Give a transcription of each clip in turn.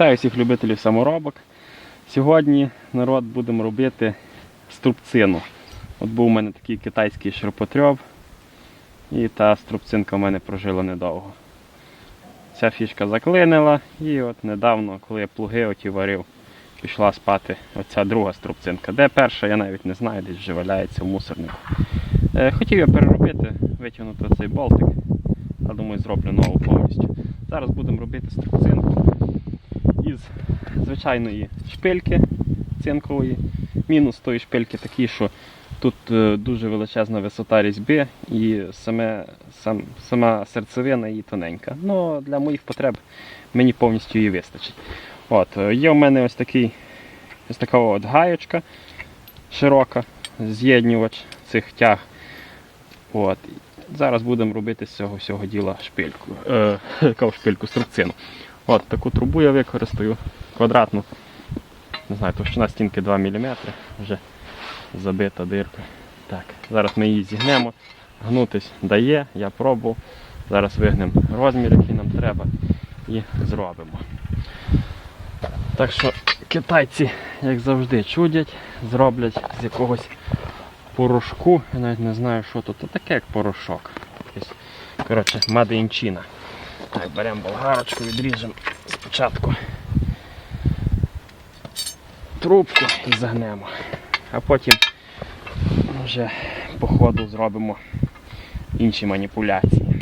Вітаю всіх любителів саморобок. Сьогодні народ будемо робити струбцину. От був у мене такий китайський ширпотреб, і та струбцинка в мене прожила недовго. Ця фішка заклинила, і от недавно, коли я плуги оті варив, пішла спати оця друга струбцинка. Де перша, я навіть не знаю, десь вже валяється в мусорнику. Е, хотів я переробити, витягнути цей болтик, а думаю, зроблю нову повністю. Зараз будемо робити струбцинку із звичайної шпильки цинкової. Мінус тої шпильки такий, що тут е, дуже величезна висота різьби і саме, сам, сама серцевина її тоненька. Ну, для моїх потреб мені повністю її вистачить. От, е, є у мене ось такий ось така от гаєчка широка, з'єднювач цих тяг. От. Зараз будемо робити з цього всього діла шпильку, е, шпильку, струбцину. От таку трубу я використаю квадратну. Не знаю, товщина стінки 2 мм, вже забита дирка. Так, зараз ми її зігнемо. Гнутись дає, я пробував. Зараз вигнемо розмір, який нам треба, і зробимо. Так що китайці, як завжди, чудять, зроблять з якогось порошку. Я навіть не знаю, що тут. Таке як порошок. Коротше, China. Так, беремо болгарочку, відріжемо спочатку трубку і загнемо. А потім вже по ходу зробимо інші маніпуляції.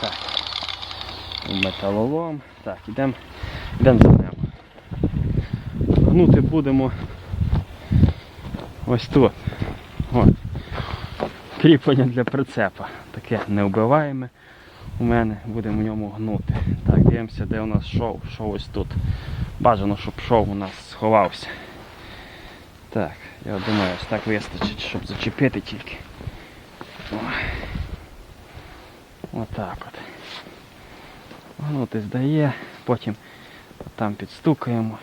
Так. Металолом. Так, ідемо ідемо загнемо. Гнути будемо ось тут. От. Кріплення для прицепа. Таке неубиваєме у мене, будемо в ньому гнути. Так, дивимося, де у нас шов. Шов ось тут. Бажано, щоб шов у нас сховався. Так, я думаю, ось так вистачить, щоб зачепити тільки. Отак от. Гнути здає, потім там підстукаємо.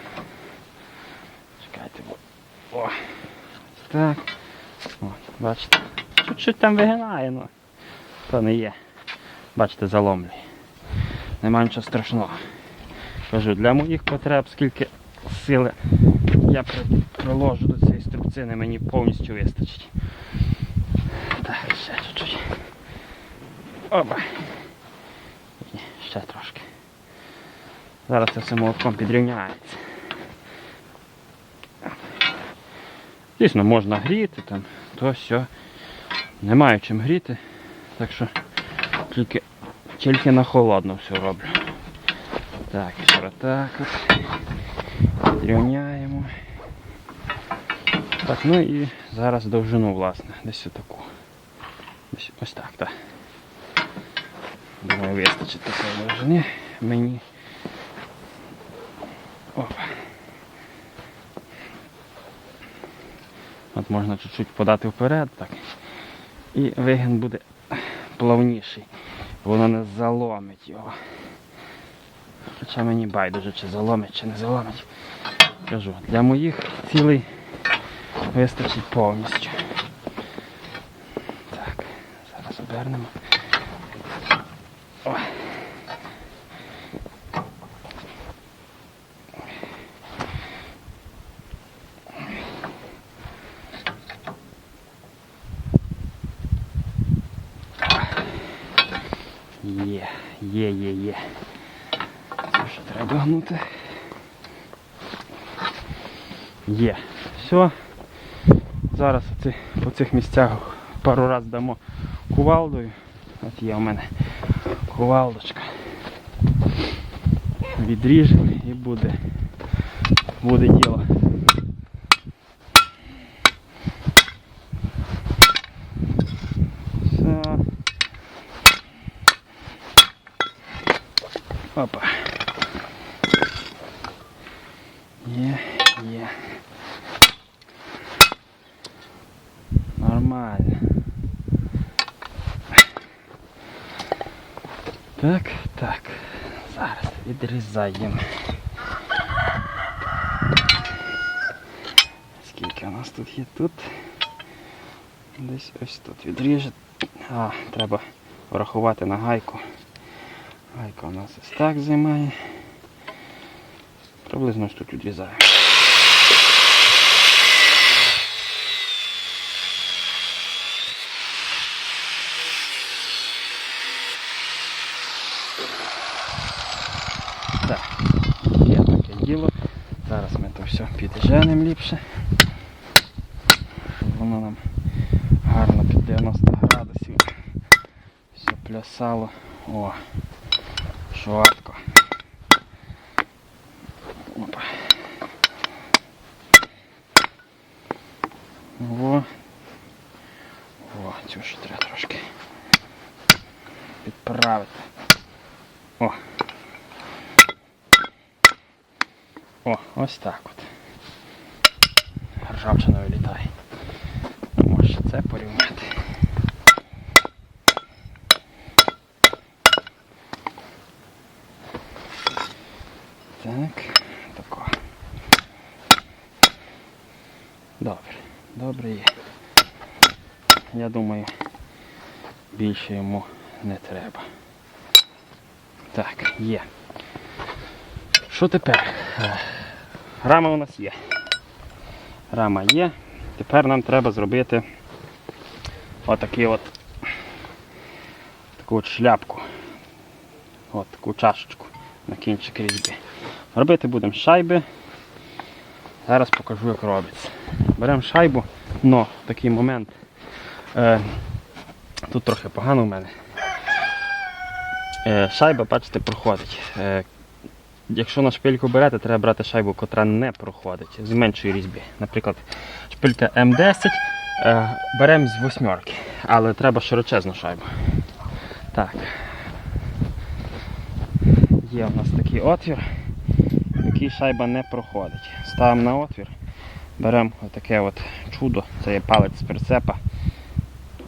Чекайте. О! Ось так. О, бачите? Чуть-чуть там вигинає, ну. То не є. Бачите, заломлює. Нема нічого страшного. Кажу, для моїх потреб, скільки сили я приложу до цієї струбцини, мені повністю вистачить. Так, ще чуть-чуть. Опа. Ще трошки. Зараз це все молотком підрівняється. Звісно, можна гріти там, то все. Немає чим гріти. Так що тільки, тільки на холодно все роблю. Так, ще так от. Підрівняємо. Так, ну і зараз довжину, власне, десь отаку. Десь ось так, так. Думаю, вистачить такої довжини мені. Опа. От можна чуть-чуть подати вперед, так. І вигін буде плавніший. Воно не заломить його. Хоча мені байдуже, чи заломить, чи не заломить. Кажу, для моїх цілей вистачить повністю. Так, зараз обернемо. О. Є, є, є. Це ще треба гнути. Є. Все. Зараз оці, по цих місцях пару раз дамо кувалдою. От є у мене кувалдочка. Відріжемо і буде, буде діло. Все. Опа. Є, є. Нормально. Так, так. Зараз. Відрізаємо. Скільки у нас тут є тут? Десь ось тут відріже. А, треба врахувати на гайку. Гайка у нас ось так займає. Приблизно ось тут відрізаю. Так, є таке діло. Зараз ми то все підженемо ліпше. Воно нам гарно під 90 градусів все плясало. О, швидко. Опа. О. О, цю ще треба трошки підправити. О. О, ось так от. Ржавчина вилітає. Може це порівняти. Так, тако. Добре, добре є. Я думаю, більше йому не треба. Так, є. Що тепер? Е, Рама у нас є. Рама є. Тепер нам треба зробити отакий от таку от шляпку. От таку чашечку на кінчик різьби. Робити будемо шайби. Зараз покажу, як робиться. Беремо шайбу, но такий момент. Е, тут трохи погано в мене. Е, шайба, бачите, проходить. Е, якщо на шпильку берете, треба брати шайбу, котра не проходить з меншої різьби. Наприклад, шпилька М10 е, беремо з восьмерки, але треба широчезну шайбу. Так. Є у нас такий отвір, який шайба не проходить. Ставимо на отвір, беремо отаке от чудо, це є палець з прицепа.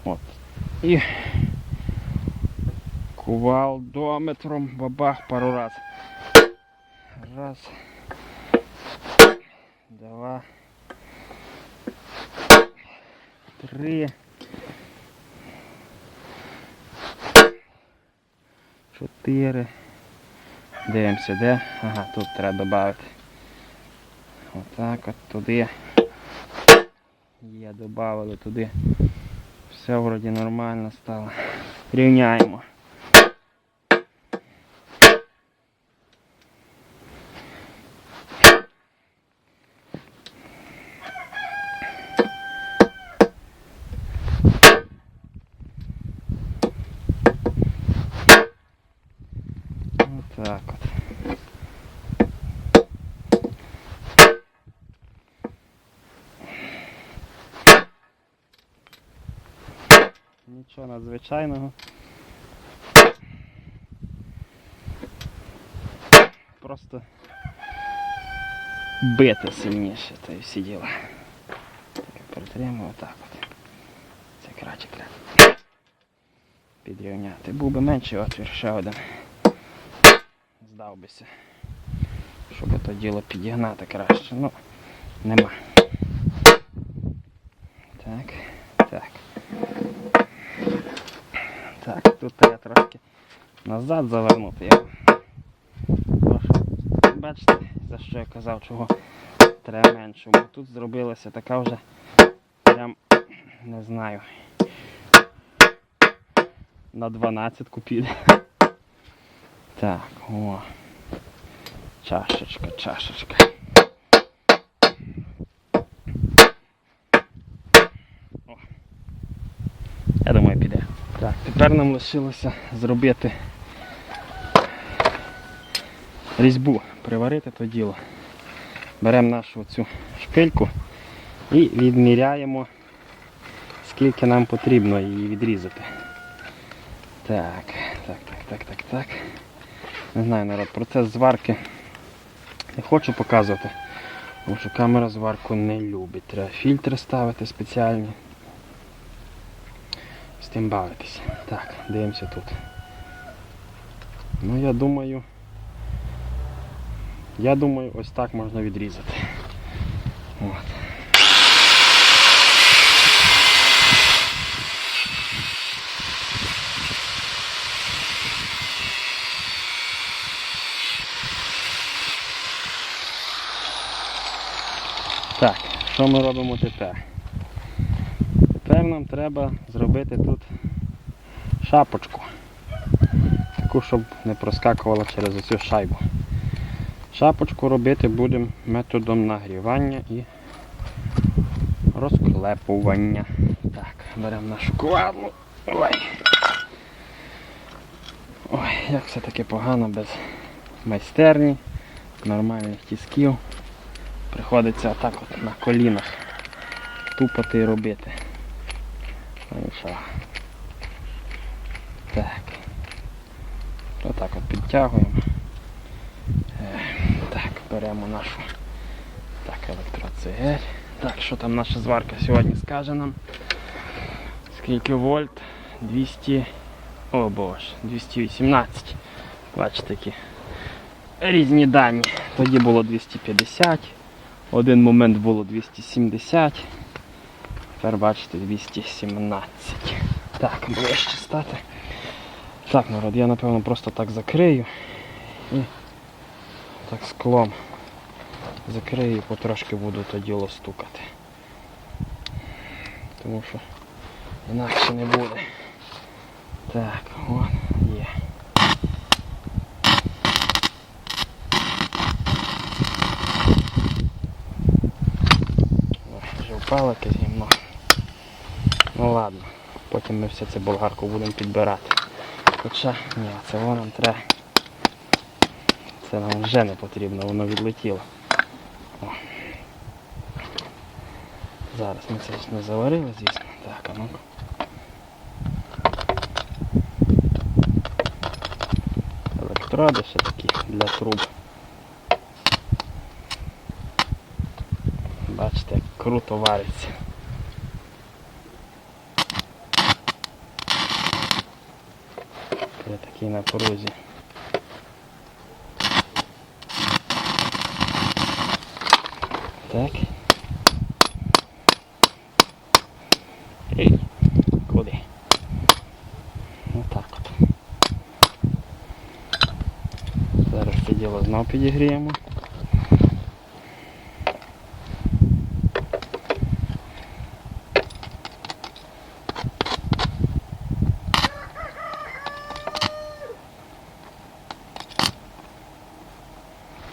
От. І кувалдометром бабах пару раз. Раз. Два. Три. Чотири. Дивимося, де. Ага, тут треба додати. Отак от туди. Є, додали туди. Все вроді нормально стало. Рівняємо. Отак от. Нічого надзвичайного. Просто бити сильніше, та й всі діла. Притримую отак от. Це краще кля. Підрівняти. Був би менший отвір, ще один. Здав бися. Щоб то діло підігнати краще. Ну, нема. Так. Так, назад завернути що, Бачите, за що я казав, чого треба менше. Бо тут зробилася така вже прям не знаю. На 12 піде. Так, о. Чашечка, чашечка. О. Я думаю, піде. Так, тепер нам лишилося зробити різьбу, приварити то діло. Беремо нашу цю шпильку і відміряємо, скільки нам потрібно її відрізати. Так, так, так, так, так, так. Не знаю, народ, процес зварки не хочу показувати, тому що камера зварку не любить. Треба фільтри ставити спеціальні. З тим бавитися. Так, дивимося тут. Ну я думаю, Я думаю, ось так можна відрізати. От. Так, що ми робимо тепер? Тепер нам треба зробити тут шапочку. Таку, щоб не проскакувала через оцю шайбу. Шапочку робити будемо методом нагрівання і розклепування. Так, беремо нашу кувалду. Ой. Ой, як все таки погано без майстерні, нормальних тисків. Приходиться отак от на колінах тупати і робити. Ну? Так. Отак от підтягуємо. Беремо нашу так, електроцигель. Так, що там наша зварка сьогодні скаже нам? Скільки вольт? 200. О боже, 218. Бачите які різні дані. Тоді було 250. Один момент було 270. Тепер бачите 217. Так, ближче стати. Так, народ, я напевно просто так закрию і так склом закрию і потрошки буду то діло стукати. Тому що інакше не буде. Так, от є. Вже впало якесь гімно. Ну ладно, потім ми все це болгарку будемо підбирати. Хоча, ні, це воно треба. Це нам вже не потрібно, воно відлетіло. О. Зараз ми це ж не заварили, звісно. Так, а ну. Електроди ще такі для труб. Бачите, як круто вариться. При такій напрузі. Так. Ей, куди? Отак от. Зараз це діло знов підігріємо.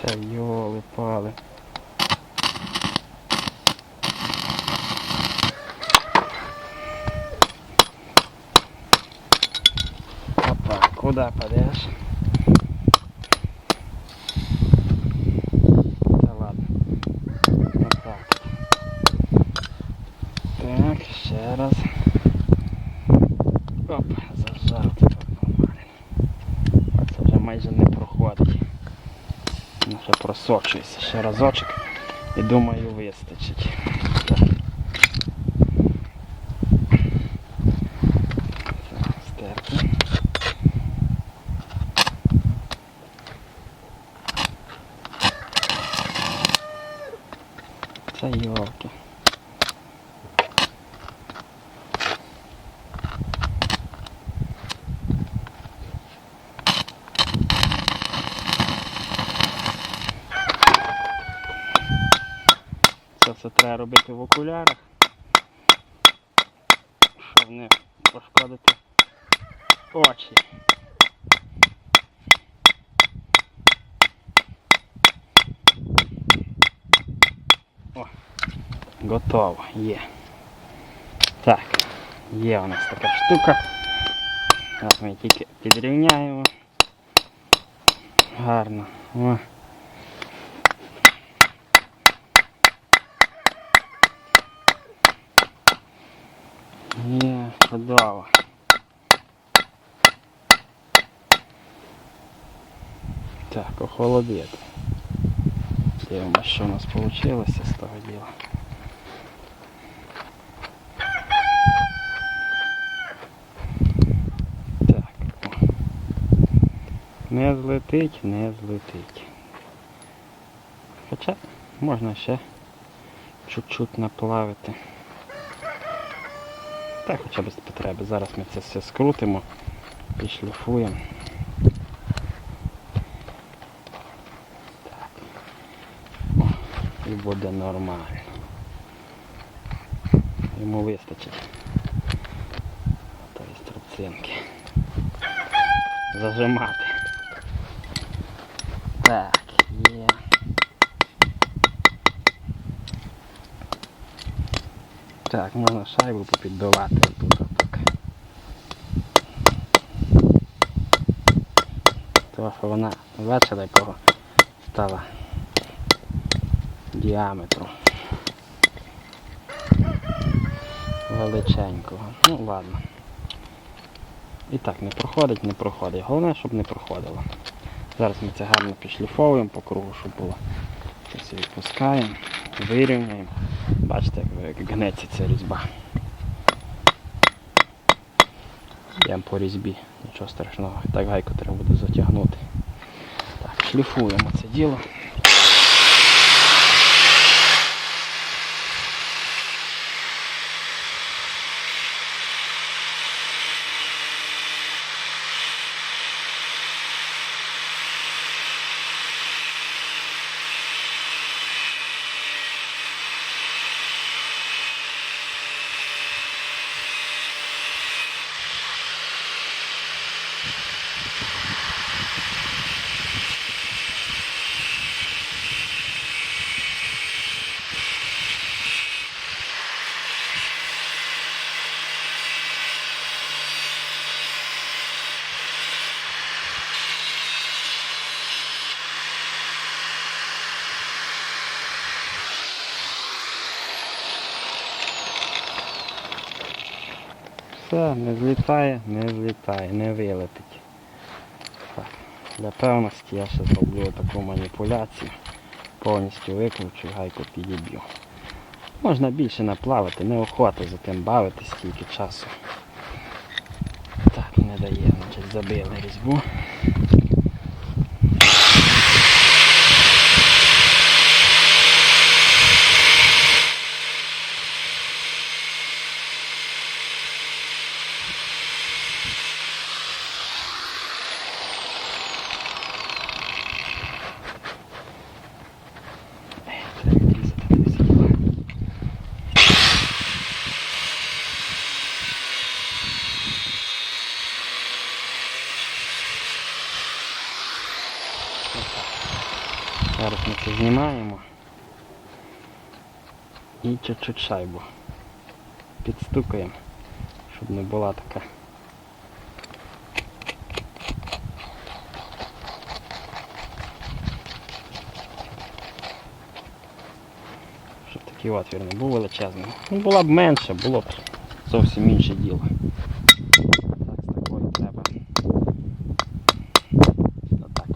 Та йоли пали. Опа, куда падаешь? Та ладно. Отак. Так, ще раз. Оп, зажав тепер нормально. А це вже майже не проходить. Ну, ще просочується ще разочок і думаю вистачить. Так. Так. Це йолки. Це треба робити в окулярах, щоб не пошкодити очі. О, готово, є. Так, є у нас така штука. Зараз ми тільки підрівняємо. Гарно. О. Є, чудово. Так, охолодити. Дивимося, що у нас вийшло з того діла. Так. Не злетить, не злетить. Хоча можна ще чуть-чуть наплавити. Так, хоча без потреби. Зараз ми це все скрутимо, підшліфуємо. Так. О, і буде нормально. Йому вистачить. Тої струбцинки. Зажимати. Так, є. Так, можна шайбу попідбивати тут отак. Тому що вона бачила якого стала діаметру величенького. Ну ладно. І так, не проходить, не проходить. Головне, щоб не проходило. Зараз ми це гарно підшліфовуємо по кругу, щоб було. Це відпускаємо, вирівняємо. Бачите, як гнеться ця різьба. Йдемо по різьбі, нічого страшного. Так гайку треба буде затягнути. Так, шліфуємо це діло. Все, не злітає, не злітає, не вилетить. Так, для певності я ще зроблю таку маніпуляцію. Повністю викручу, гайку підіб'ю. Можна більше наплавати, неохота за тим бавитись стільки часу. Так, не дає, значить забили різьбу. Треба відрізати десь тіло. Отак. Зараз ми це знімаємо. І чуть-чуть шайбу. Підстукаємо, щоб не була така. Щоб такий отвір не був величезний. Ну, була б менше, було б зовсім інше діло. Так, з такою треба. Отак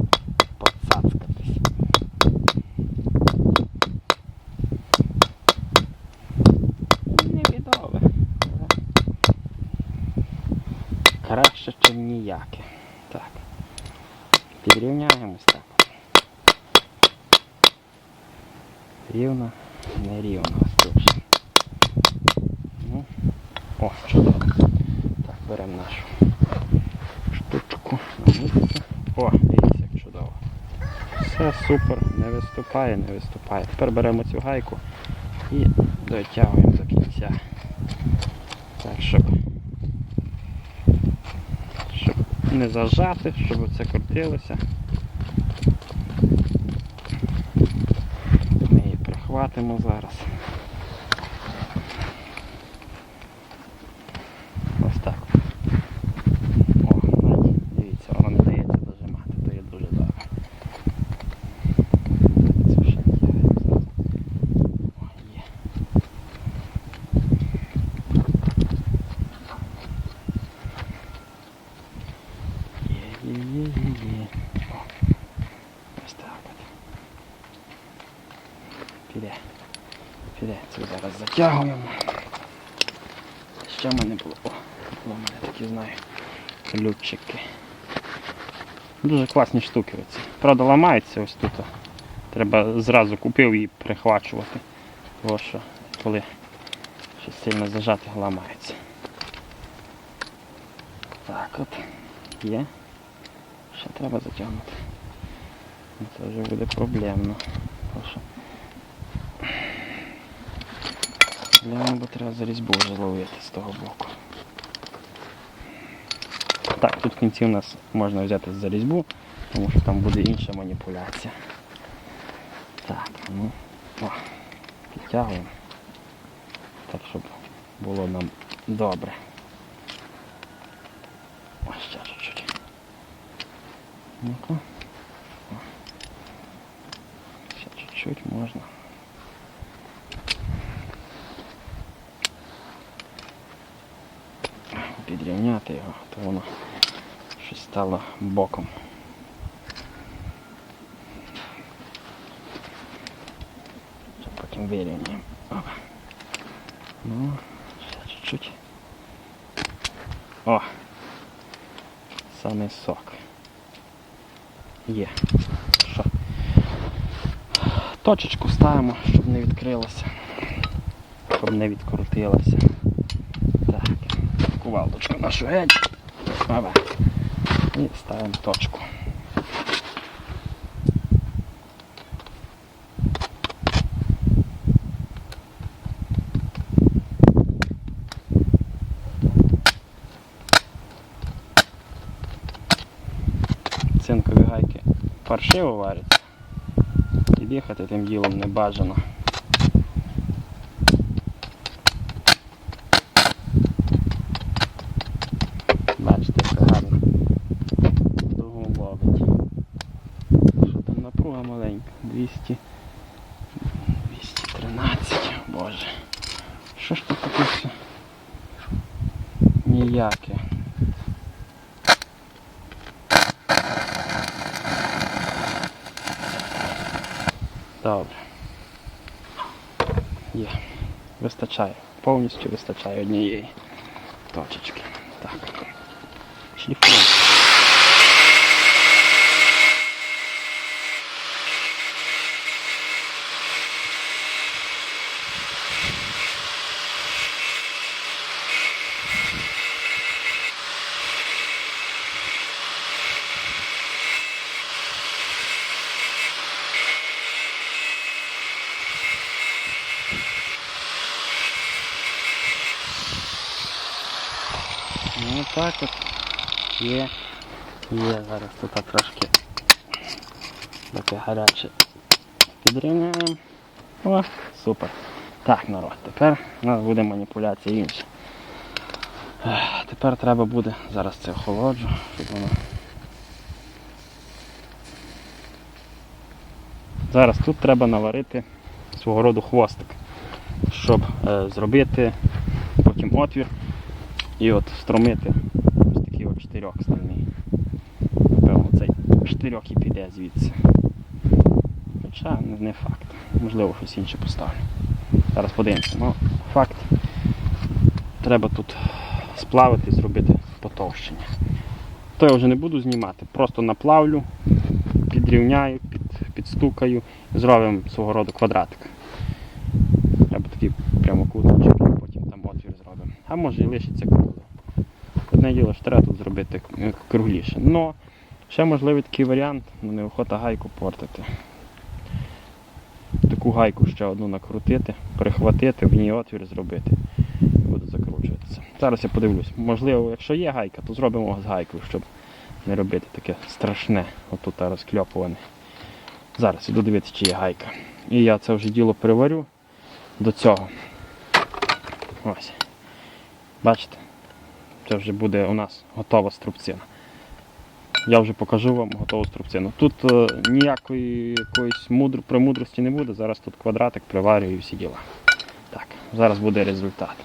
поцацкатись. Невідове. Краще, ніж ніяке. Так. Підрівняємось так. Рівно, не рівно ось тут. же. Ну, о, чудово. Так, нашу штучку. О, дивіться, як чудово. Все супер, не виступає, не виступає. Тепер беремо цю гайку і дотягуємо до кінця. Так, щоб, щоб не зажати, щоб це крутилося. Ми її прихватимо зараз. Ось так. О, навіть, дивіться, воно не дається дожимати, то є дуже добре. Цю ще тягаємо зразу. О, є. Є, є, є, є, є. О, ось так от. Піде. Піде. Це зараз затягуємо. Що в мене було? О, було в мене такі, знаю, ключики. Дуже класні штуки оці. Правда, ламаються ось тут. Треба зразу купив і прихвачувати. Тому що коли щось сильно зажати, ламається. Так от. Є. Ще треба затягнути. Ну, Це вже буде проблемно. Тому що Проблемно, бо треба за різьбу вже ловити з того боку. Так, тут в кінці у нас можна взяти за різьбу, тому що там буде інша маніпуляція. Так, ну, о, підтягуємо. Так, щоб було нам добре. Ось ще чуть-чуть. Ну-ка. Ще чуть-чуть можна. Підрівняти його, то воно щось стало боком. Потім вирівняємо. Ну, ще чуть-чуть. О! Самий сок. Є. Що? Точечку ставимо, щоб не відкрилося. Щоб не відкрутилося. Кувалдочку нашу геть. І ставимо точку. Цинкові гайки паршиво варяться. І дихати тим ділом не бажано. Бачите, як гарно. Дугу ловить. Що там напруга маленька? 200. 213. Боже. Що ж тут таке все? Ніяке. Добре. Є. Вистачає. Повністю вистачає однієї точечки. Так. Шліфуємо. Ну так от. Є. Є, зараз тут трошки таке гаряче підрівняємо. О, супер. Так, народ, тепер у нас буде маніпуляція інша. Тепер треба буде, зараз це охолоджу, щоб воно. Зараз тут треба наварити свого роду хвостик, щоб е, зробити потім отвір і от от штирьок стальний. Напевно, цей штирьок і піде звідси. Хоча не, не факт. Можливо, щось інше поставлю. Зараз подивимося. Ну, факт. Треба тут сплавити зробити потовщення. То я вже не буду знімати, просто наплавлю, підрівняю, під, підстукаю зробимо свого роду квадратик. Треба такий прямокутничок, потім там отвір зробимо. А може і лишиться кругло. Одне діло, що тут зробити кругліше. Но ще можливий такий варіант, ну неохота гайку портити. Таку гайку ще одну накрутити, прихватити, в ній отвір зробити. І буде закручуватися. Зараз я подивлюсь. Можливо, якщо є гайка, то зробимо з гайкою, щоб не робити таке страшне, отут розкльопуване. Зараз іду дивитися, чи є гайка. І я це вже діло переварю до цього. Ось. Бачите? Це вже буде у нас готова струбцина. Я вже покажу вам готову струбцину. Тут е, ніякої якоїсь мудр, премудрості не буде. Зараз тут квадратик приварюю і всі діла. Так, зараз буде результат.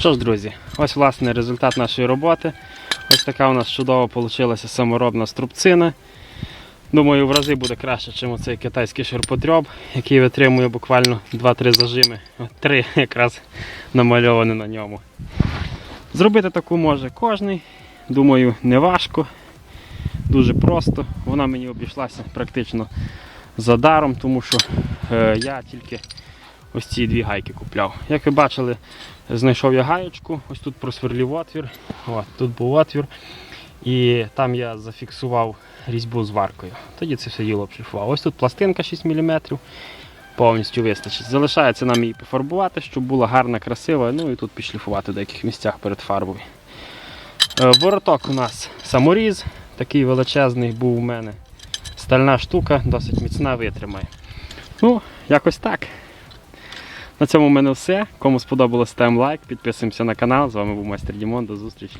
Що ж, друзі, ось власне результат нашої роботи. Ось така у нас чудово вийшла саморобна струбцина. Думаю, в рази буде краще, ніж цей китайський ширпотреб, який витримує буквально 2-3 зажими. Три якраз намальовані на ньому. Зробити таку може кожний. Думаю, не важко, дуже просто. Вона мені обійшлася практично за даром, тому що е, я тільки ось ці дві гайки купляв. Як ви бачили, знайшов я гаєчку, ось тут просверлів отвір. От, тут був отвір. І там я зафіксував різьбу з варкою. Тоді це все діло обшліфував. Ось тут пластинка 6 мм. Повністю вистачить. Залишається нам її пофарбувати, щоб була гарна, красива, ну і тут підшліфувати в деяких місцях перед фарбою. Е, Вороток у нас саморіз, такий величезний був у мене. Стальна штука, досить міцна, витримає. Ну, якось так. На цьому в мене все. Кому сподобалось, ставимо лайк, підписуємося на канал. З вами був майстер Дімон. До зустрічі.